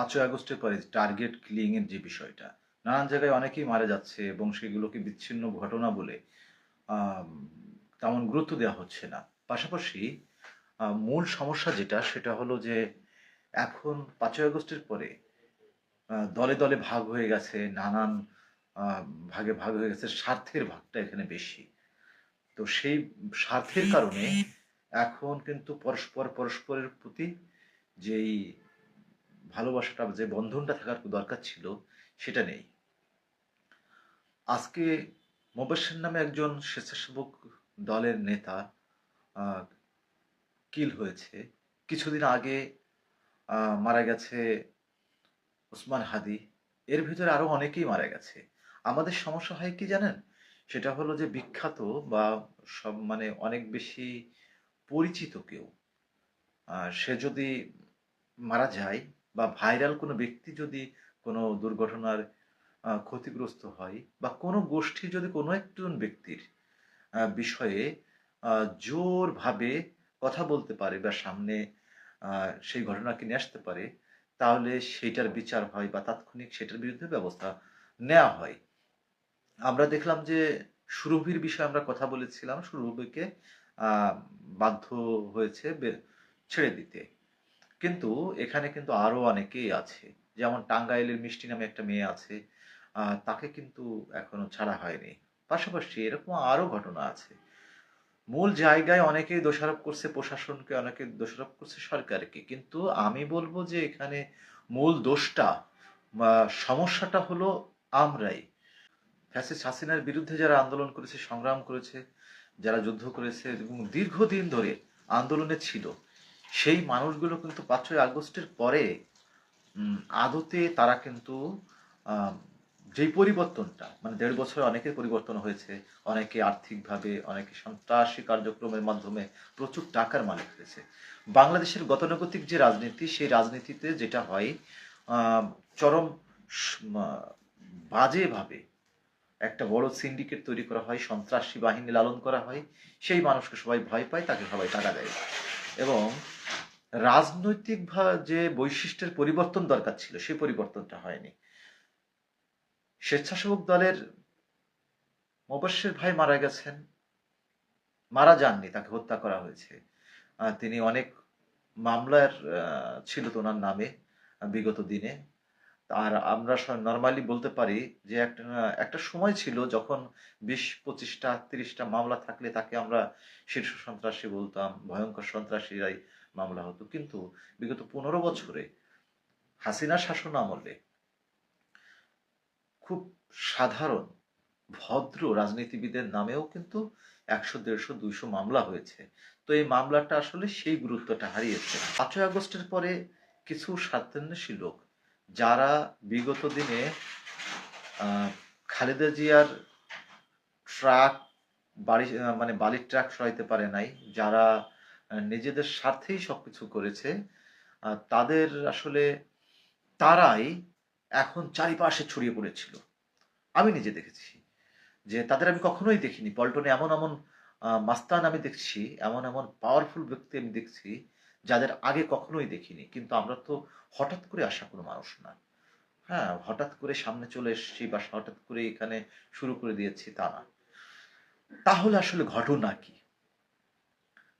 পাঁচই আগস্টের পরে টার্গেট কিলিং এর যে বিষয়টা, নানান জায়গায় অনেকেই মারা যাচ্ছে এবং সেগুলোকে বিচ্ছিন্ন ঘটনা বলে তেমন গুরুত্ব দেওয়া হচ্ছে না। পাশাপাশি মূল সমস্যা যেটা, সেটা হলো যে এখন পাঁচই আগস্টের পরে দলে দলে ভাগ হয়ে গেছে, নানান ভাগে ভাগ হয়ে গেছে, স্বার্থের ভাগটা এখানে বেশি। তো সেই স্বার্থের কারণে এখন কিন্তু পরস্পর, পরস্পরের প্রতি যেই ভালোবাসাটা, যে বন্ধনটা থাকার দরকার ছিল, সেটা নেই। আজকে মোবাশ্বের নামে একজন স্বেচ্ছাসেবক দলের নেতা কিল হয়েছে। কিছুদিন আগে মারা গেছে ওসমান হাদি। এর ভিতরে আরও অনেকেই মারা গেছে। আমাদের সমস্যা হয় কি জানেন? সেটা হলো যে বিখ্যাত বা সব মানে অনেক বেশি পরিচিত কেউ সে যদি মারা যায় বা ভাইরাল কোনো ব্যক্তি যদি কোনো দুর্ঘটনার ক্ষতিগ্রস্ত হয় বা কোনো গোষ্ঠী যদি কোনো একজন ব্যক্তির বিষয়ে জোরভাবে কথা বলতে পারে বা সামনে সেই ঘটনাকে নিয়ে আসতে পারে, তাহলে সেইটার বিচার হয় বা তাৎক্ষণিক সেটার বিরুদ্ধে ব্যবস্থা নেওয়া হয়। আমরা দেখলাম যে সুরভির বিষয়ে আমরা কথা বলেছিলাম, সুরভিকে বাধ্য হয়েছে ছেড়ে দিতে। কিন্তু এখানে কিন্তু আরও অনেকেই আছে। যেমন টাঙ্গাইলের মিষ্টি নামে একটা মেয়ে আছে তাকে কিন্তু এখনও ছাড়া হয়নি। পাশাপাশি এরকম আরও ঘটনা আছে। মূল জায়গায় অনেকেই দোষারোপ করছে প্রশাসনকে, অনেকে দোষারোপ করছে সরকারকে। কিন্তু আমি বলব যে এখানে মূল দোষটা সমস্যাটা হলো আমরাই। ফ্যাসিস্ট হাসিনার বিরুদ্ধে যারা আন্দোলন করেছে, সংগ্রাম করেছে, যারা যুদ্ধ করেছে এবং দীর্ঘদিন ধরে আন্দোলনে ছিল সেই মানুষগুলো কিন্তু পাঁচই আগস্টের পরে আদতে তারা কিন্তু যেই পরিবর্তনটা মানে দেড় বছরে অনেকের পরিবর্তন হয়েছে, অনেকে আর্থিকভাবে, অনেকে সন্ত্রাসী কার্যক্রমের মাধ্যমে প্রচুর টাকার মালিক হয়েছে। বাংলাদেশের গতানুগতিক যে রাজনীতি, সেই রাজনীতিতে যেটা হয় চরম বাজেভাবে একটা বড় সিন্ডিকেট তৈরি করা হয়, সন্ত্রাসী বাহিনী লালন করা হয়, সেই মানুষকে সবাই ভয় পায়, তাকে সবাই টাকা দেয়। এবং রাজনৈতিক যে বৈশিষ্ট্যের পরিবর্তন দরকার ছিল সেই পরিবর্তনটা হয়নি। স্বেচ্ছাসেবক দলের মোবাশ্বের ভাই মারা গেছেন, মারা যাননি, তাকে হত্যা করা হয়েছে। তিনি অনেক মামলার ছিল তো ওনার নামে, বিগত দিনে। আর আমরা নর্মালি বলতে পারি যে একটা একটা সময় ছিল যখন বিশ, পঁচিশটা, তিরিশটা মামলা থাকলে তাকে আমরা শীর্ষ সন্ত্রাসী বলতাম, ভয়ঙ্কর সন্ত্রাসীরাই মামলা হতো। কিন্তু বিগত পনেরো বছরে হাসিনা শাসন আমলে খুব সাধারণ, ভদ্র রাজনীতিবিদের নামেও কিন্তু একশো, দেড়শো, দুইশো মামলা হয়েছে। তো এই মামলাটা আসলে সেই গুরুত্বটা হারিয়েছে। পাঁচই আগস্টের পরে কিছু স্বার্থান্বেষী লোক যারা বিগত দিনে খালেদা জিয়ার ট্রাক, বাড়ি মানে বালির ট্রাক সরাইতে পারে নাই, যারা নিজেদের স্বার্থেই সবকিছু করেছে। তাদের আসলে তারাই এখন চারিপাশে ছড়িয়ে পড়েছিল। আমি নিজে দেখেছি যে তাদের আমি কখনোই দেখিনি। পল্টনে এমন এমন মাস্তান আমি দেখছি, এমন এমন পাওয়ারফুল ব্যক্তি আমি দেখছি যাদের আগে কখনোই দেখিনি। কিন্তু আমরা তো হঠাৎ করে আসা কোনো মানুষ না। হ্যাঁ হঠাৎ করে সামনে চলে এসেছি বা হঠাৎ করে এখানে শুরু করে দিয়েছি তা না। তাহলে আসলে ঘটনা কি?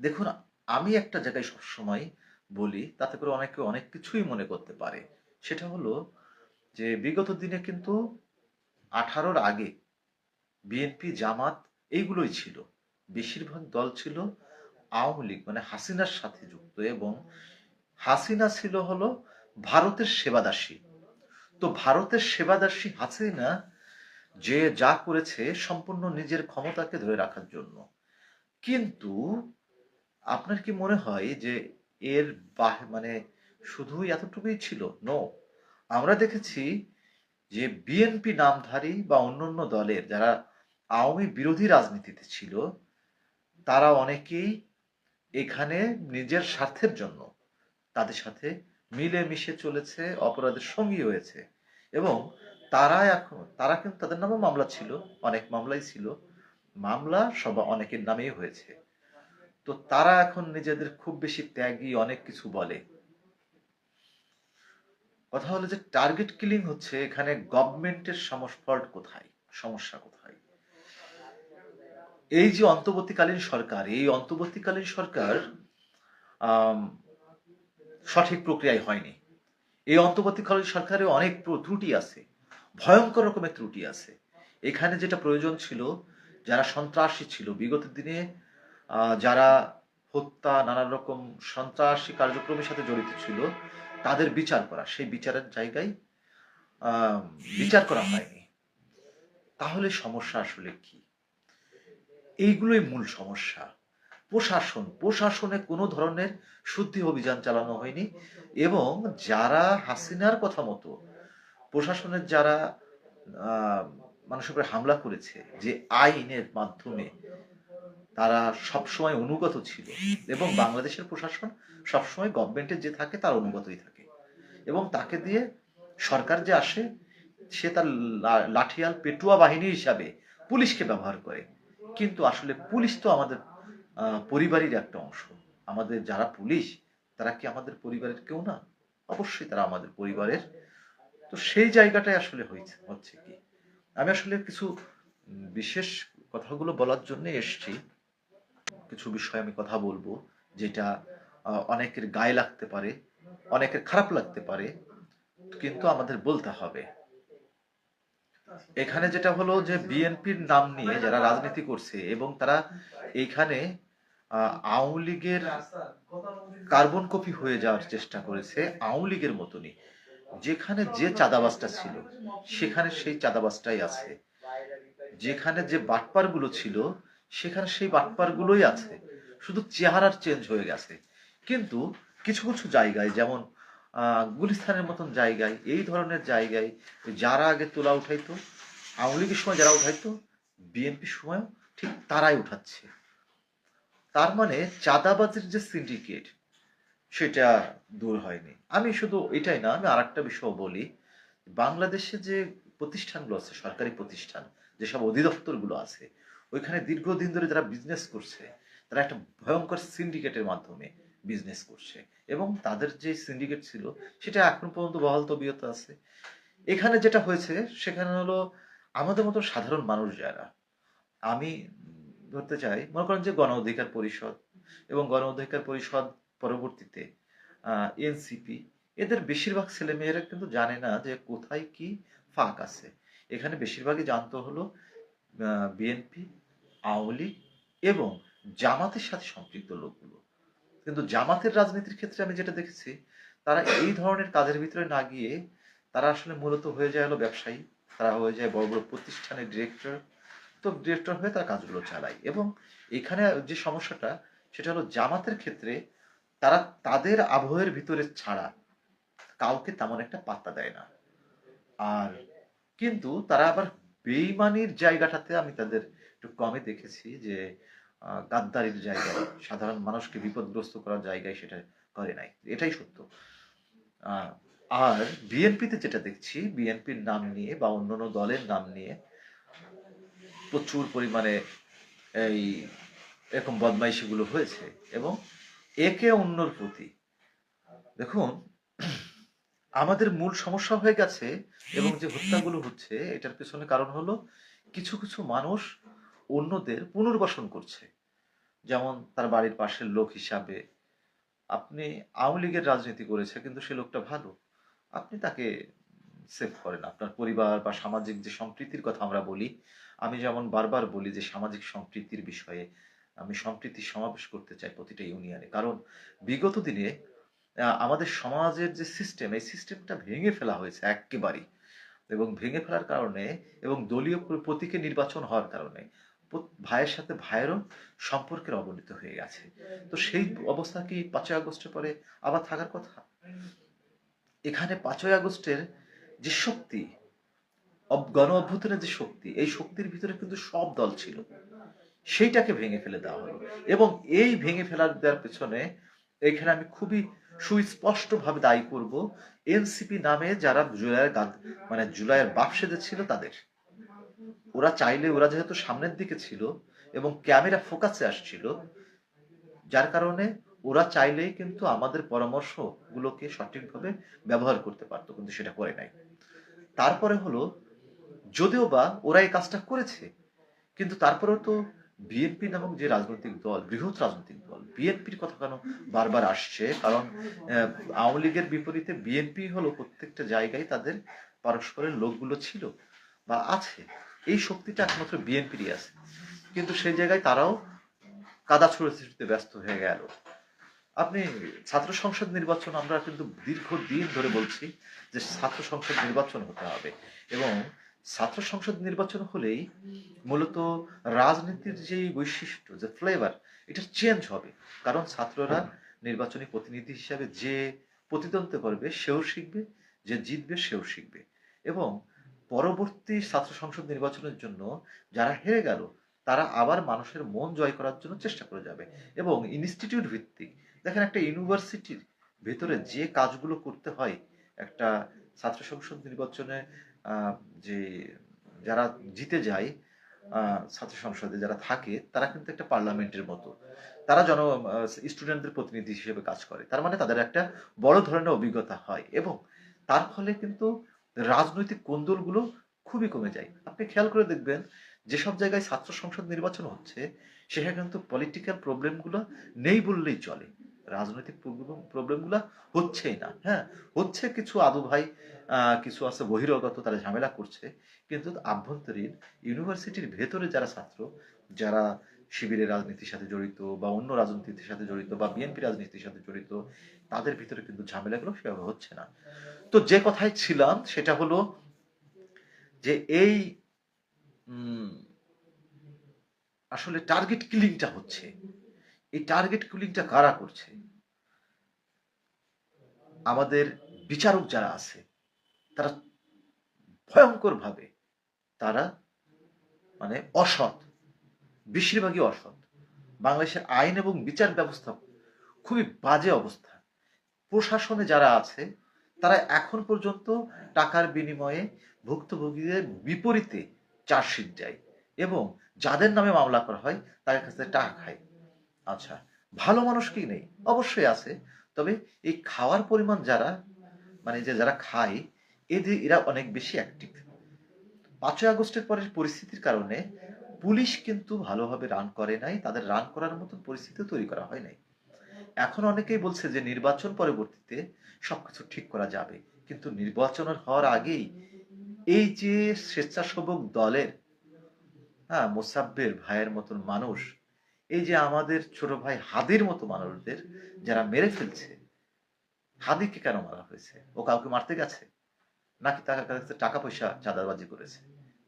দেখুন আমি একটা জায়গায় সবসময় বলি, তাতে করে অনেকে অনেক কিছুই মনে করতে পারে। সেটা হলো যে, বিগত দিনে কিন্তু আঠারোর আগে বিএনপি, জামাত এইগুলোই ছিল। বেশিরভাগ দল ছিল আওয়ামী লীগ মানে হাসিনার সাথে যুক্ত এবং হাসিনা ছিল হলো ভারতের সেবাদাসী। তো ভারতের সেবাদাসী হাসিনা যে যা করেছে সম্পূর্ণ নিজের ক্ষমতাকে ধরে রাখার জন্য। কিন্তু আপনার কি মনে হয় যে এর বাহ- মানে শুধুই এতটুকুই ছিল? নো আমরা দেখেছি যে বিএনপি নামধারী বা অন্যান্য দলের যারা আওয়ামী বিরোধী রাজনীতিতে ছিল, তারা অনেকেই এখানে নিজের স্বার্থের জন্য তাদের সাথে মিলে মিশে চলেছে, অপরাধের সঙ্গী হয়েছে এবং তারা এখন, তারা কিন্তু তাদের নামে মামলা ছিল, অনেক মামলাই ছিল। মামলা সব অনেকের নামেই হয়েছে। তো তারা এখন নিজেদের খুব বেশি ত্যাগী অনেক কিছু বলে। কথা হলো যে টার্গেট কিলিং হচ্ছে এখানে গভর্নমেন্টের ফল্ট কোথায়, সমস্যা কোথায়? এই যে অন্তর্বর্তীকালীন সরকার, এই অন্তর্বর্তীকালীন সরকার সঠিক প্রক্রিয়ায় হয়নি। এই অন্তর্বর্তীকালীন সরকারে অনেক ত্রুটি আছে, ভয়ঙ্কর রকমের ত্রুটি আছে। এখানে যেটা প্রয়োজন ছিল, যারা সন্ত্রাসী ছিল, বিগত দিনে যারা হত্যা, নানান রকম সন্ত্রাসী কার্যক্রমের সাথে জড়িত ছিল, তাদের বিচার করা। সেই বিচারের জায়গায় বিচার করা হয়নি। তাহলে সমস্যা আসলে কি? এইগুলোই মূল সমস্যা। প্রশাসন। প্রশাসনে কোনো ধরনের শুদ্ধি অভিযান চালানো হয়নি এবং যারা হাসিনার কথা মতো প্রশাসনের যারা মানুষের উপরে হামলা করেছে, যে আইনের মাধ্যমে তারা সবসময় অনুগত ছিল এবং বাংলাদেশের প্রশাসন সবসময় গভর্নমেন্টের যে থাকে তার অনুগতই থাকে। এবং তাকে দিয়ে সরকার যে আসে, সে তার লাঠিয়াল পেটুয়া বাহিনী হিসাবে পুলিশকে ব্যবহার করে। কিন্তু আসলে পুলিশ তো আমাদের পরিবারের একটা অংশ। আমাদের যারা পুলিশ, তারা কি আমাদের পরিবারের কেউ না? অবশ্যই তারা আমাদের পরিবারের। তো সেই জায়গাটাই আসলে হয়েছে, হচ্ছে কি। আমি আসলে কিছু বিশেষ কথাগুলো বলার জন্য এসেছি। কিছু বিষয়ে আমি কথা বলব, যেটা অনেকের গায়ে লাগতে পারে, অনেকের খারাপ লাগতে পারে, কিন্তু আমাদের বলতে হবে। এখানে যেটা হলো যে, বিএনপির নাম নিয়ে যারা রাজনীতি করছে এবং তারা এইখানে আওয়ামী লীগের কার্বন কপি হয়ে যাওয়ার চেষ্টা করেছে আওয়ামী লীগের মতনই। যেখানে যে চাঁদাবাজটা ছিল, সেখানে সেই চাঁদাবাজটাই আছে। যেখানে যে বাটপারগুলো ছিল সেখানে সেই বাটপার গুলোই আছে। শুধু চেহারার চেঞ্জ হয়ে গেছে। কিন্তু কিছু কিছু জায়গায়, যেমন গুলিস্তানের মতন জায়গায়, এই ধরনের জায়গায় যারা আগে তোলা উঠাইতো, আওয়ামী লীগের সময় যারা উঠাইতো বিএনপির সময়ও ঠিক তারাই উঠাচ্ছে। তার মানে চাঁদাবাজের যে সিন্ডিকেট সেটা দূর হয়নি। আমি শুধু এটাই না, আমি আরেকটা বিষয় বলি। বাংলাদেশে যে প্রতিষ্ঠানগুলো আছে, সরকারি প্রতিষ্ঠান, যেসব অধিদপ্তরগুলো আছে ওইখানে দীর্ঘদিন ধরে যারা বিজনেস করছে, তারা একটা ভয়ঙ্কর সিন্ডিকেটের মাধ্যমে বিজনেস করছে এবং তাদের যে সিন্ডিকেট ছিল, সেটা এখন পর্যন্ত বহাল তবিয়ত আছে। এখানে যেটা হয়েছে, সেখানে হলো আমাদের মতো সাধারণ মানুষ যারা, আমি ধরতে চাই, মনে করেন যে গণ অধিকার পরিষদ এবং গণ অধিকার পরিষদ পরবর্তীতে এনসিপি এদের বেশিরভাগ ছেলেমেয়েরা কিন্তু জানে না যে কোথায় কি ফাঁক আছে। এখানে বেশিরভাগই জানতো হলো বিএনপি আওয়ামী লীগ এবং জামাতের সাথে সম্পৃক্ত লোকগুলো। কিন্তু জামাতের রাজনীতির ক্ষেত্রে আমি যেটা দেখেছি, তারা এই ধরনের কাজের ভিতরে না গিয়ে তারা আসলে মূলত হয়ে যায় হলো ব্যবসায়ী, তারা হয়ে যায় বড় বড় প্রতিষ্ঠানের ডিরেক্টর তো ডিরেক্টর হয়ে তারা কাজগুলো চালায় এবং এখানে যে সমস্যাটা, সেটা হলো জামাতের ক্ষেত্রে তারা তাদের আবহের ভিতরে ছাড়া কাউকে তেমন একটা পাত্তা দেয় না। আর কিন্তু তারা আবার বেইমানির জায়গাটাতে আমি তাদের একটু কমে দেখেছি যে গাদ্দারির জায়গায় সাধারণ মানুষকে বিপদগ্রস্ত করার জায়গায় সেটা করে নাই। এটাই সত্য। আর বিএনপিতে যেটা দেখছি, বিএনপির নাম নিয়ে বা অন্যান্য দলের নাম নিয়ে প্রচুর পরিমাণে এই এরকম বদমাইশিগুলো হয়েছে এবং একে অন্যর প্রতি। দেখুন আমাদের মূল সমস্যা হয়ে গেছে এবং যে হত্যাগুলো হচ্ছে এটার পেছনে কারণ হলো কিছু কিছু মানুষ অন্যদের পুনর্বাসন করছে। যেমন তার বাড়ির পাশের লোক হিসাবে আপনি আওয়ামী লীগের রাজনীতি করেছে কিন্তু সে লোকটা ভালো। আপনি তাকে সেভ করেন। আপনার পরিবার বা সামাজিক যে সম্প্রীতির কথা আমরা বলি আমি যেমন বারবার বলি যে সামাজিক সম্প্রীতির বিষয়ে আমি সম্প্রীতির সমাবেশ করতে চাই প্রতিটা ইউনিয়নে। কারণ বিগত দিনে আমাদের সমাজের যে সিস্টেম এই সিস্টেমটা ভেঙে ফেলা হয়েছে একেবারেই। এবং ভেঙে ফেলার কারণে এবং দলীয় প্রতীকে নির্বাচন হওয়ার কারণে ভাইয়ের সাথে ভাইয়েরও সম্পর্কের অবনতি হয়ে গেছে। তো সেই অবস্থা কি পাঁচই আগস্টের পরে আবার থাকার কথা? এখানে পাঁচই আগস্টের যে শক্তি গণ অভ্যুত্থানের যে শক্তি, এই শক্তির ভিতরে কিন্তু সব দল ছিল। সেইটাকে ভেঙে ফেলে দেওয়া হলো। এবং এই ভেঙে ফেলার দেওয়ার পেছনে এখানে আমি খুবই সুস্পষ্ট ভাবে দায়ী করব এনসিপি নামে যারা জুলাইয়ের গাদ- মানে জুলাইয়ের বাপ সেজেছিল তাদের। ওরা চাইলে, ওরা যেহেতু সামনের দিকে ছিল এবং ক্যামেরা ফোকাসে আসছিল, যার কারণে ওরা চাইলেই কিন্তু আমাদের পরামর্শগুলোকে সঠিকভাবে ব্যবহার করতে পারতো, কিন্তু সেটা করে নাই। তারপরে হলো, যদিও বা ওরা এই কাজটা করেছে, কিন্তু তারপরেও তো বিএনপি নামক যে রাজনৈতিক দল, বৃহৎ রাজনৈতিক দল বিএনপির কথা কেন বারবার আসছে? কারণ আওয়ামী লীগের বিপরীতে বিএনপি হলো প্রত্যেকটা জায়গায় তাদের পারস্পরের লোকগুলো ছিল বা আছে। এই শক্তিটা একমাত্র বিএনপিরই আছে। কিন্তু সেই জায়গায় তারাও কাদা ছুড়ে ব্যস্ত হয়ে গেল। আপনি ছাত্র সংসদ নির্বাচন আমরা কিন্তু দীর্ঘদিন ধরে বলছি যে ছাত্র সংসদ নির্বাচন হতে হবে এবং ছাত্র সংসদ নির্বাচন হলেই মূলত রাজনীতির যে বৈশিষ্ট্য, যে ফ্লেভার এটা চেঞ্জ হবে। কারণ ছাত্ররা নির্বাচনী প্রতিনিধি হিসাবে যে প্রতিদ্বন্দ্বিতা করবে, সেও শিখবে, যে জিতবে, সেও শিখবে। এবং পরবর্তী ছাত্র সংসদ নির্বাচনের জন্য যারা হেরে গেল, তারা আবার মানুষের মন জয় করার জন্য চেষ্টা করে যাবে। এবং ইনস্টিটিউট ভিত্তিক, দেখেন একটা ইউনিভার্সিটির ভেতরে যে কাজগুলো করতে হয়, একটা ছাত্র সংসদ নির্বাচনে যে যারা জিতে যায় ছাত্র সংসদে যারা থাকে, তারা কিন্তু একটা পার্লামেন্টের মতো। তারা জন স্টুডেন্টদের প্রতিনিধি হিসেবে কাজ করে। তার মানে তাদের একটা বড় ধরনের অভিজ্ঞতা হয় এবং তার ফলে কিন্তু রাজনৈতিক কোন্দলগুলো খুবই কমে যায়। আপনি খেয়াল করে দেখবেন, যেসব জায়গায় ছাত্র সংসদ নির্বাচন হচ্ছে, সেখানে কিন্তু পলিটিক্যাল প্রবলেমগুলো নেই বললেই চলে। রাজনৈতিক প্রবলেমগুলো হচ্ছেই না। হ্যাঁ হচ্ছে কিছু আদু ভাই কিছু আছে বহিরাগত তারা ঝামেলা করছে। কিন্তু আভ্যন্তরীণ ইউনিভার্সিটির ভেতরে যারা ছাত্র, যারা শিবিরের রাজনীতির সাথে জড়িত বা অন্য রাজনীতির সাথে জড়িত বা বিএনপি রাজনীতির সাথে জড়িত, তাদের ভিতরে কিন্তু ঝামেলাগুলো সেভাবে হচ্ছে না। তো যে কথায় ছিলাম, সেটা হলো যে এই আসলে টার্গেট কিলিংটা হচ্ছে। এই টার্গেট কিলিংটা কারা করছে? আমাদের বিচারক যারা আছে তারা ভয়ঙ্কর ভাবে তারা মানে অসৎ, বেশিরভাগই অসৎ। বাংলাদেশের আইন এবং বিচার ব্যবস্থা খুবই বাজে অবস্থা। প্রশাসনে যারা আছে, তারা এখন পর্যন্ত টাকার বিনিময়ে ভুক্তভোগীদের বিপরীতে চার্জশিট যায় এবং যাদের নামে মামলা করা হয়, তাদের কাছ টাকা খায়। আচ্ছা ভালো মানুষ কি নেই? অবশ্যই আছে। তবে এই খাওয়ার পরিমাণ যারা মানে যে যারা খায় এদের এরা অনেক বেশি অ্যাক্টিভ পাঁচই আগস্টের পরের পরিস্থিতির কারণে পুলিশ কিন্তু ভালোভাবে রান করে নাই, তাদের রান করার মতন পরিস্থিতি তৈরি করা হয় নাই। এখন অনেকেই বলছে যে নির্বাচন পরবর্তীতে সবকিছু ঠিক করা যাবে, কিন্তু নির্বাচনের হওয়ার আগেই এই যে স্বেচ্ছাসেবক দলের হ্যাঁ মোসাব্বের ভাইয়ের মতন মানুষ, এই যে আমাদের ছোট ভাই হাদির মতো মানুষদের যারা মেরে ফেলছে, হাদিকে কেন মারা হয়েছে? ও কাউকে মারতে গেছে? নাকি তার কাছে টাকা পয়সা চাঁদাবাজি করেছে?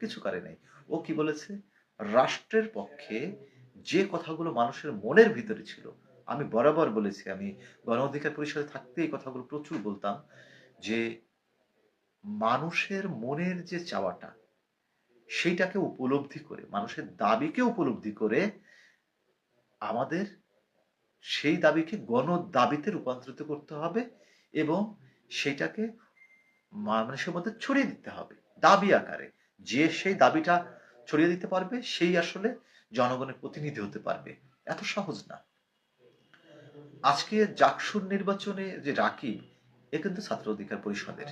কিছু করে নাই। ও কি বলেছে? রাষ্ট্রের পক্ষে যে কথাগুলো মানুষের মনের ভিতরে ছিল, আমি বরাবর বলেছি, আমি গণ অধিকার পরিষদে থাকতে এই কথাগুলো প্রচুর বলতাম, যে মানুষের মনের যে চাওয়াটা, সেইটাকে উপলব্ধি করে, মানুষের দাবিকে উপলব্ধি করে আমাদের সেই দাবিকে গণ দাবিতে রূপান্তরিত করতে হবে এবং সেটাকে মানুষের মধ্যে ছড়িয়ে দিতে হবে, দাবি আকারে। যে সেই দাবিটা ছড়িয়ে দিতে পারবে, সেই আসলে জনগণের প্রতিনিধি হতে পারবে। এত সহজ না। আজকে জাকসুর নির্বাচনে যে রাকি এ কিন্তু ছাত্র অধিকার পরিষদের।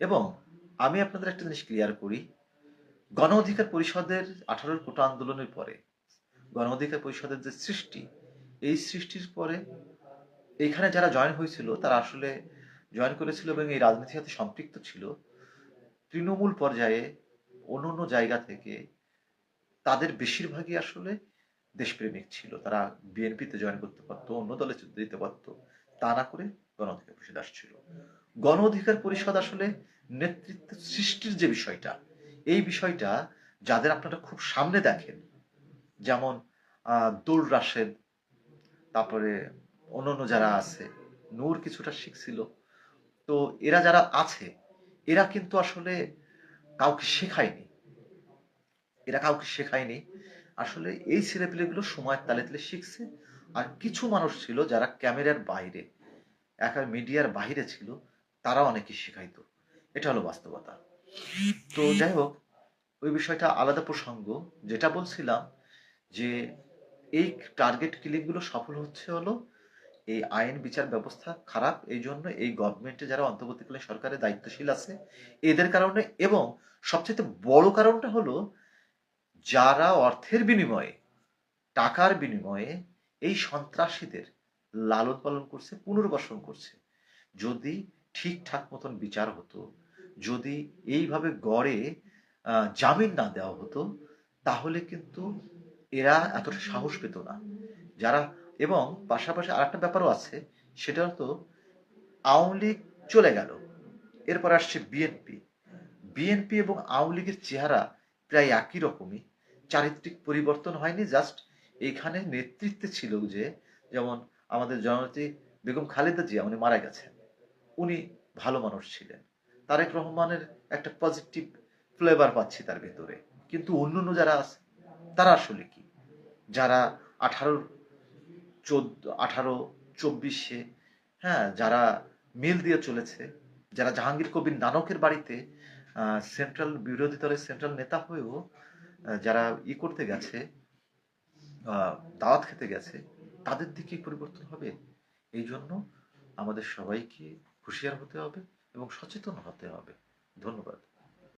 এবং আমি আপনাদের একটা জিনিস ক্লিয়ার করি, গণ অধিকার পরিষদের আঠারোর কোটা আন্দোলনের পরে, গণ অধিকার পরিষদের যে সৃষ্টি, এই সৃষ্টির পরে, এখানে যারা জয়েন হয়েছিল, তারা আসলে জয়েন করেছিল এবং এই রাজনীতির সাথে সম্পৃক্ত ছিল, তৃণমূল পর্যায়ে অন্য অন্য জায়গা থেকে তাদের বেশিরভাগই আসলে দেশপ্রেমিক ছিল। তারা বিএনপিতে জয়েন করতে পারতো, অন্য দলে দিতে পারতো, তা না করে গণ অধিকার পরিষদ আসছিল। গণ অধিকার পরিষদ আসলে নেতৃত্ব সৃষ্টির যে বিষয়টা, এই বিষয়টা যাদের আপনারা খুব সামনে দেখেন, যেমন দুল রাশেদ, তারপরে অন্যান্য যারা আছে, নূর কিছুটা শিখছিল তো এরা যারা আছে, এরা কিন্তু আসলে কাউকে শেখায়নি। এরা কাউকে শেখায়নি। আসলে এই ছেলেপেলেগুলো সময়ের তালে তালে শিখছে। আর কিছু মানুষ ছিল যারা ক্যামেরার বাইরে, একা মিডিয়ার বাইরে ছিল তারা অনেকে শেখাইতো। এটা হলো বাস্তবতা। তো যাই হোক, ওই বিষয়টা আলাদা প্রসঙ্গ। যেটা বলছিলাম যে, এই টার্গেট কিলিংগুলো সফল হচ্ছে হলো এই আইন বিচার ব্যবস্থা খারাপ, এই জন্য এই গভর্নমেন্টে যারা অন্তর্বর্তীকালীন সরকারের দায়িত্বশীল আছে, এদের কারণে এবং সবচেয়ে বড় কারণটা হলো যারা অর্থের বিনিময়ে, টাকার বিনিময়ে এই সন্ত্রাসীদের লালন পালন করছে, পুনর্বাসন করছে। যদি ঠিকঠাক মতন বিচার হতো, যদি এইভাবে গড়ে জামিন না দেওয়া হতো, তাহলে কিন্তু এরা এতটা সাহস পেত না। যারা এবং পাশাপাশি আরেকটা ব্যাপারও আছে, সেটা হতো আওয়ামী লীগ চলে গেল। এরপর আসছে বিএনপি। বিএনপি এবং আওয়ামী লীগের চেহারা প্রায় একই রকমই। চারিত্রিক পরিবর্তন হয়নি, জাস্ট এইখানে নেতৃত্বে ছিল যে, যেমন আমাদের জননেত্রী বেগম খালেদা জিয়া, উনি মারা গেছেন। উনি ভালো মানুষ ছিলেন। তারেক রহমানের একটা পজিটিভ ফ্লেভার পাচ্ছি তার ভেতরে। কিন্তু অন্যান্য যারা আছে, তারা আসলে কি? যারা আঠারো চোদ্দ, আঠারো, চব্বিশে হ্যাঁ যারা মিল দিয়ে চলেছে, যারা জাহাঙ্গীর কবির নানকের বাড়িতে সেন্ট্রাল বিরোধী দলের সেন্ট্রাল নেতা হয়েও যারা ই করতে গেছে দাওয়াত খেতে গেছে, তাদের দিকে পরিবর্তন হবে? এই জন্য আমাদের সবাইকে হুঁশিয়ার হতে হবে এবং সচেতন হতে হবে। ধন্যবাদ।